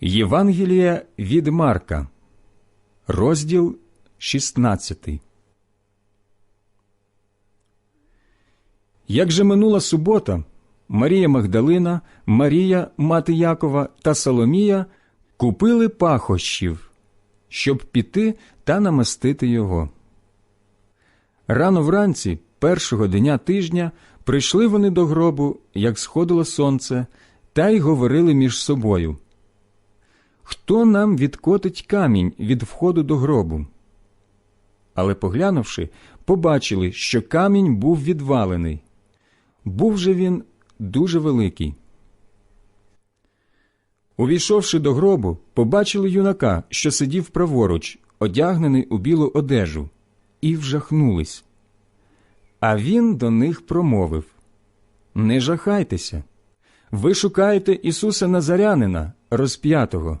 Євангелія від Марка, розділ 16. Як же минула субота, Марія Магдалина, Марія, мати Якова та Соломія купили пахощів, щоб піти та намастити його. Рано вранці, першого дня тижня, прийшли вони до гробу, як сходило сонце, та й говорили між собою. Хто нам відкотить камінь від входу до гробу? Але, поглянувши, побачили, що камінь був відвалений. Був же він дуже великий. Увійшовши до гробу, побачили юнака, що сидів праворуч, одягнений у білу одежу, і вжахнулись. А він до них промовив Не жахайтеся. Ви шукаєте Ісуса Назарянина, розп'ятого.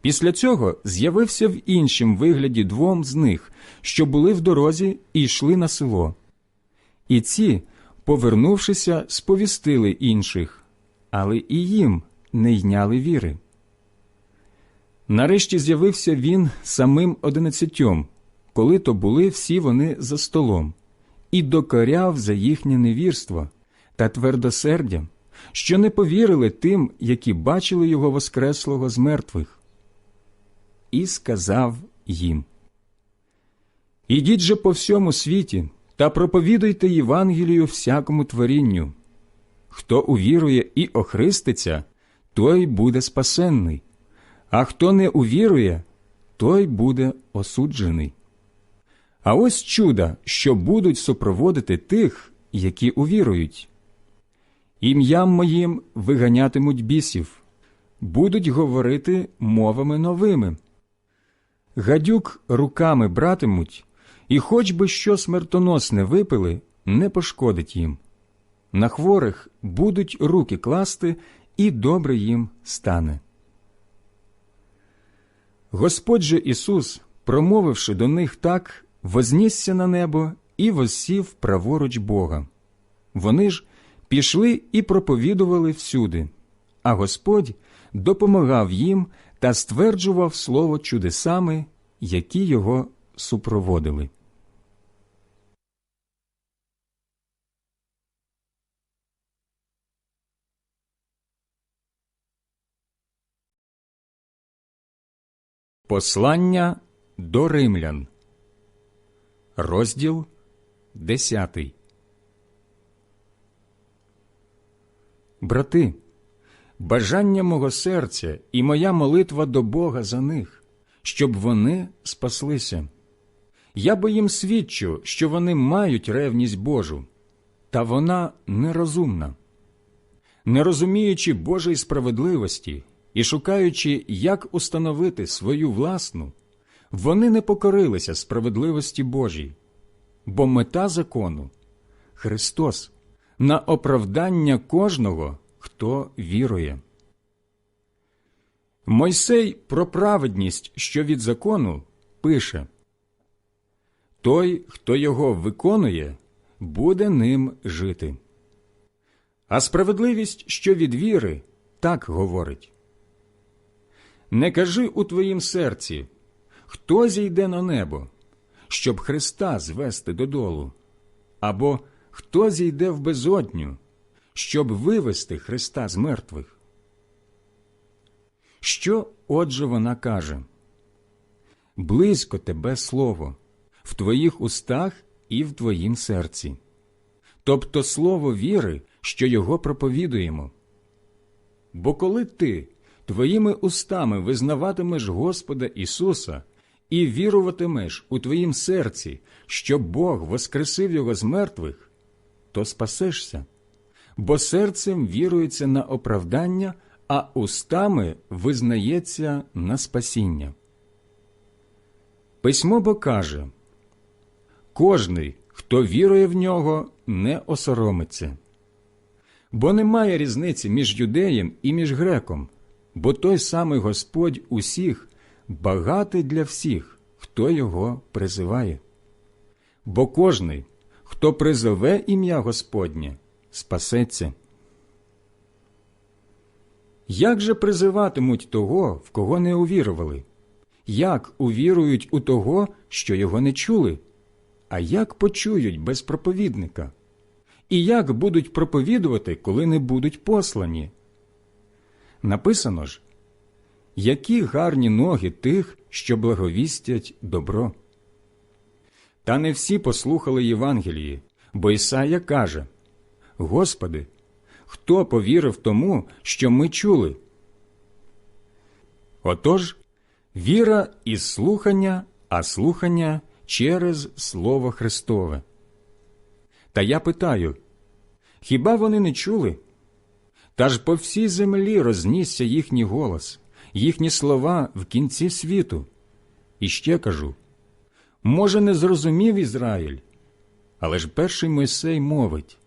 Після цього з'явився в іншім вигляді двом з них, що були в дорозі і йшли на село. І ці, повернувшися, сповістили інших, але і їм не йняли віри. Нарешті з'явився він самим одинадцятьом, коли то були всі вони за столом, і докоряв за їхнє невірство та твердосердя, що не повірили тим, які бачили його воскреслого з мертвих і сказав їм Ідіть же по всьому світі та проповідуйте Євангелію всякому творінню. Хто увірує і охриститься, той буде спасенний, а хто не увірує, той буде осуджений. А ось чуда, що будуть супроводити тих, які увірують. Ім'ям моїм виганятимуть бісів, будуть говорити мовами новими гадюк руками братимуть, і хоч би що смертоносне випили, не пошкодить їм. На хворих будуть руки класти, і добре їм стане. Господь же Ісус, промовивши до них так, вознісся на небо і воссів праворуч Бога. Вони ж пішли і проповідували всюди, а Господь допомагав їм та стверджував слово чудесами, які його супроводили. Послання до римлян, розділ десятий. Брати бажання мого серця і моя молитва до Бога за них, щоб вони спаслися. Я бо їм свідчу, що вони мають ревність Божу, та вона нерозумна. Не розуміючи Божої справедливості і шукаючи, як установити свою власну, вони не покорилися справедливості Божій, бо мета закону Христос на оправдання кожного, хто вірує. Мойсей про праведність, що від закону, пише Той, хто його виконує, буде ним жити. А справедливість, що від віри, так говорить Не кажи у твоїм серці, хто зійде на небо, щоб Христа звести додолу, або хто зійде в безодню, щоб вивести Христа з мертвих. Що отже вона каже? близько тебе слово, в твоїх устах і в твоїм серці, тобто слово віри, що його проповідуємо. Бо коли ти твоїми устами визнаватимеш Господа Ісуса і віруватимеш у твоїм серці, що Бог воскресив Його з мертвих, то спасешся, бо серцем вірується на оправдання, а устами визнається на спасіння. Письмо бо каже кожний, хто вірує в нього, не осоромиться. Бо немає різниці між юдеєм і між греком, бо той самий Господь усіх багатий для всіх, хто його призиває. Бо кожний, хто призове ім'я Господнє, спасеться. Як же призиватимуть того, в кого не увірували? Як увірують у того, що його не чули? А як почують без проповідника? І як будуть проповідувати, коли не будуть послані? Написано ж, які гарні ноги тих, що благовістять добро. Та не всі послухали Євангелії, бо Ісая каже Господи, хто повірив тому, що ми чули? Отож, віра із слухання, а слухання через Слово Христове. Та я питаю хіба вони не чули? Та ж по всій землі рознісся їхній голос, їхні слова в кінці світу. І ще кажу може, не зрозумів Ізраїль, але ж перший Мойсей мовить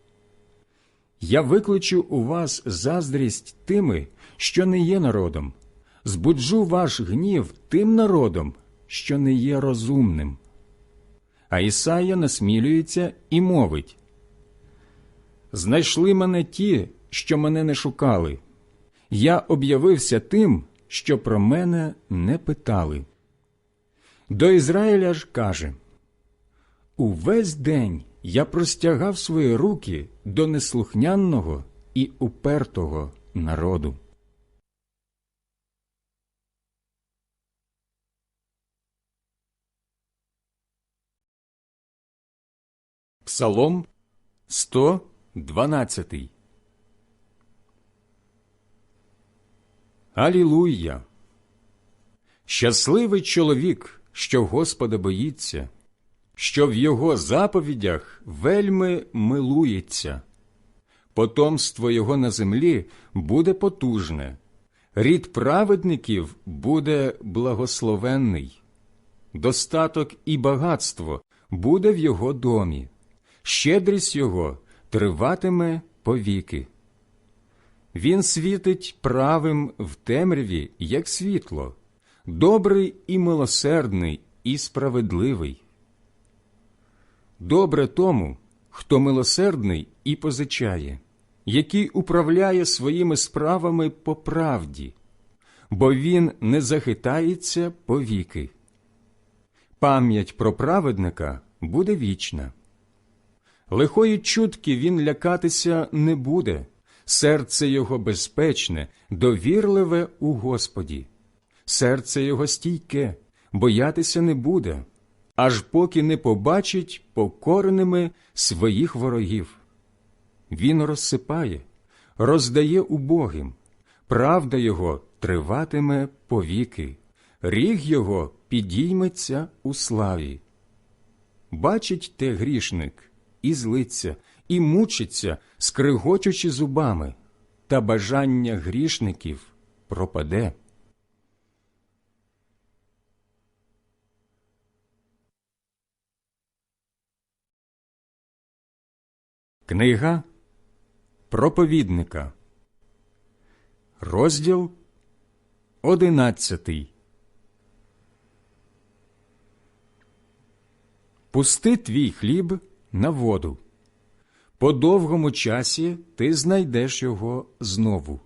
Я викличу у вас заздрість тими, що не є народом, збуджу ваш гнів тим народом, що не є розумним. А Ісая насмілюється і мовить Знайшли мене ті, що мене не шукали. Я об'явився тим, що про мене не питали. До Ізраїля ж каже Увесь день я простягав свої руки до неслухняного і упертого народу. Псалом 112 Алілуя! Щасливий чоловік, що Господа боїться, що в його заповідях вельми милується. Потомство його на землі буде потужне, рід праведників буде благословенний, достаток і багатство буде в його домі, щедрість його триватиме повіки. Він світить правим в темряві, як світло, добрий і милосердний, і справедливий. Добре тому, хто милосердний і позичає, який управляє своїми справами по правді, бо він не захитається повіки. Пам'ять про праведника буде вічна. Лихої чутки він лякатися не буде серце його безпечне, довірливе у Господі, серце його стійке, боятися не буде, аж поки не побачить покореними своїх ворогів. Він розсипає, роздає убогим, правда його триватиме повіки, ріг його підійметься у славі. Бачить те грішник і злиться, і мучиться, скригочучи зубами, та бажання грішників пропаде. Книга Проповідника, розділ одинадцятий. Пусти твій хліб на воду. По довгому часі ти знайдеш його знову.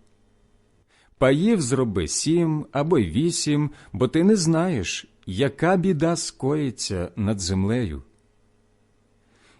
Паїв зроби сім або вісім, бо ти не знаєш, яка біда скоїться над землею.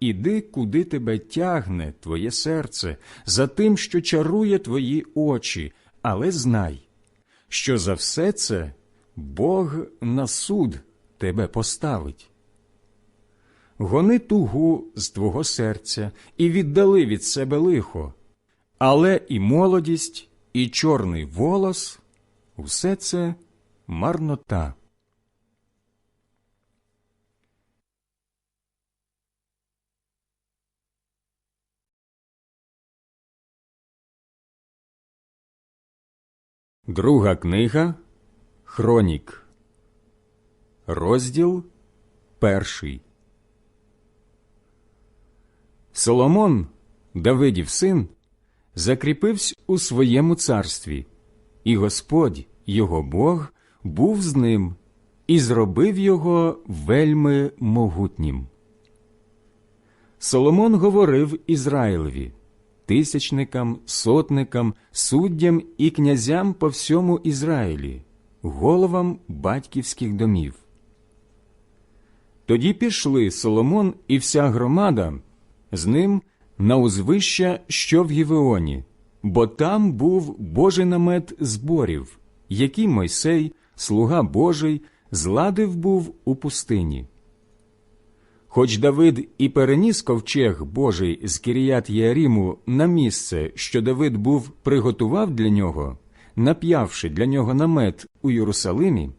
Іди, куди тебе тягне твоє серце, за тим, що чарує твої очі, але знай, що за все це Бог на суд тебе поставить. Гони тугу з твого серця і віддали від себе лихо, але і молодість, і чорний волос усе це марнота. Друга книга Хронік, розділ перший. Соломон, Давидів син, закріпився у своєму царстві, і Господь, його Бог, був з ним і зробив його вельми могутнім. Соломон говорив Ізраїлеві, тисячникам, сотникам, суддям і князям по всьому Ізраїлі, головам батьківських домів. Тоді пішли Соломон і вся громада з ним на узвища, що в Гівеоні, бо там був Божий намет зборів, який Мойсей, слуга Божий, зладив був у пустині. Хоч Давид і переніс ковчег Божий з Кіріят Єаріму на місце, що Давид був приготував для нього, нап'явши для нього намет у Єрусалимі,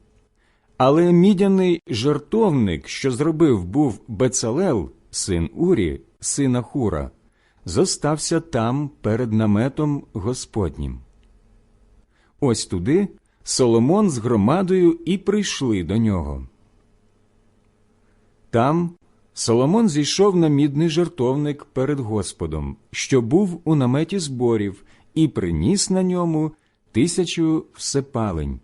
але мідяний жартовник, що зробив був Бецалел, син Урі, сина Хура, зостався там перед наметом Господнім. Ось туди Соломон з громадою і прийшли до нього. Там Соломон зійшов на мідний жертовник перед Господом, що був у наметі зборів, і приніс на ньому тисячу всепалень.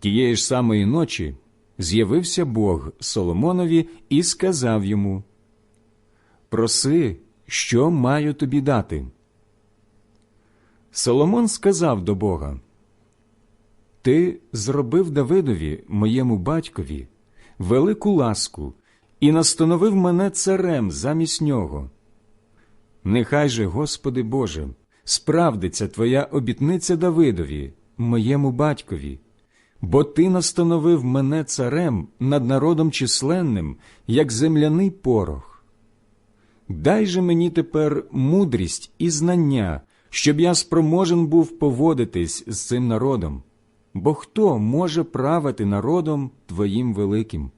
Тієї ж самої ночі з'явився Бог Соломонові і сказав йому Проси, що маю тобі дати. Соломон сказав до Бога Ти зробив Давидові, моєму батькові, велику ласку і настановив мене царем замість нього. Нехай же, Господи Боже, справдиться Твоя обітниця Давидові, моєму батькові, бо Ти настановив мене царем над народом численним, як земляний порох. Дай же мені тепер мудрість і знання, щоб я спроможен був поводитись з цим народом, бо хто може правити народом Твоїм великим?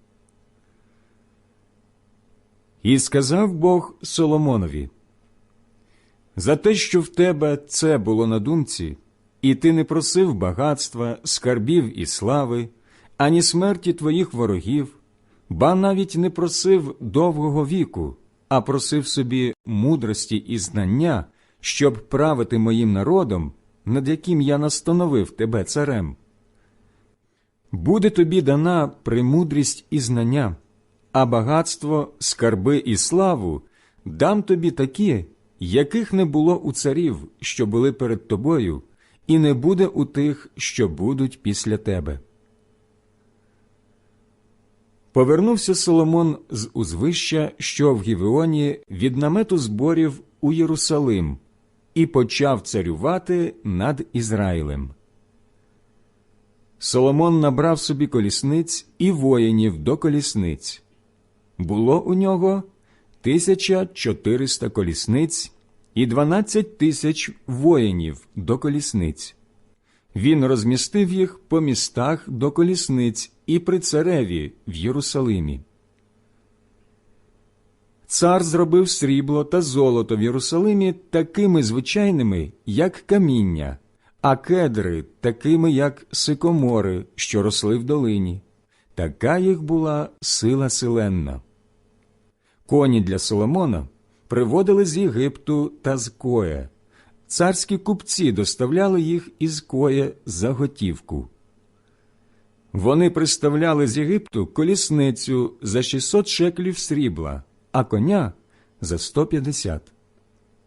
І сказав Бог Соломонові, за те, що в тебе це було на думці, і ти не просив багатства, скарбів і слави, ані смерті твоїх ворогів, ба навіть не просив довгого віку, а просив собі мудрості і знання, щоб правити моїм народом, над яким я настановив тебе царем. Буде тобі дана премудрість і знання а багатство, скарби і славу дам тобі такі, яких не було у царів, що були перед тобою, і не буде у тих, що будуть після тебе. Повернувся Соломон з узвища, що в Гівеоні, від намету зборів у Єрусалим, і почав царювати над Ізраїлем. Соломон набрав собі колісниць і воїнів до колісниць. Було у нього тисяча чотириста колісниць і дванадцять тисяч воїнів до колісниць. Він розмістив їх по містах до колісниць і при цареві в Єрусалимі. Цар зробив срібло та золото в Єрусалимі такими звичайними, як каміння, а кедри такими, як сикомори, що росли в долині. Така їх була сила силенна. Коні для Соломона приводили з Єгипту та з Коя. Царські купці доставляли їх із Коя за готівку. Вони приставляли з Єгипту колісницю за 600 шеклів срібла, а коня за 150.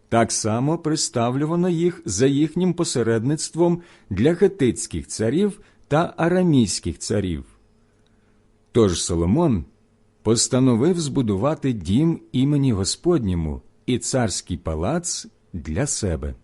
Так само приставлювано їх за їхнім посередництвом для хетицьких царів та арамійських царів. Тож Соломон постановив збудувати дім імені Господньому і царський палац для себе.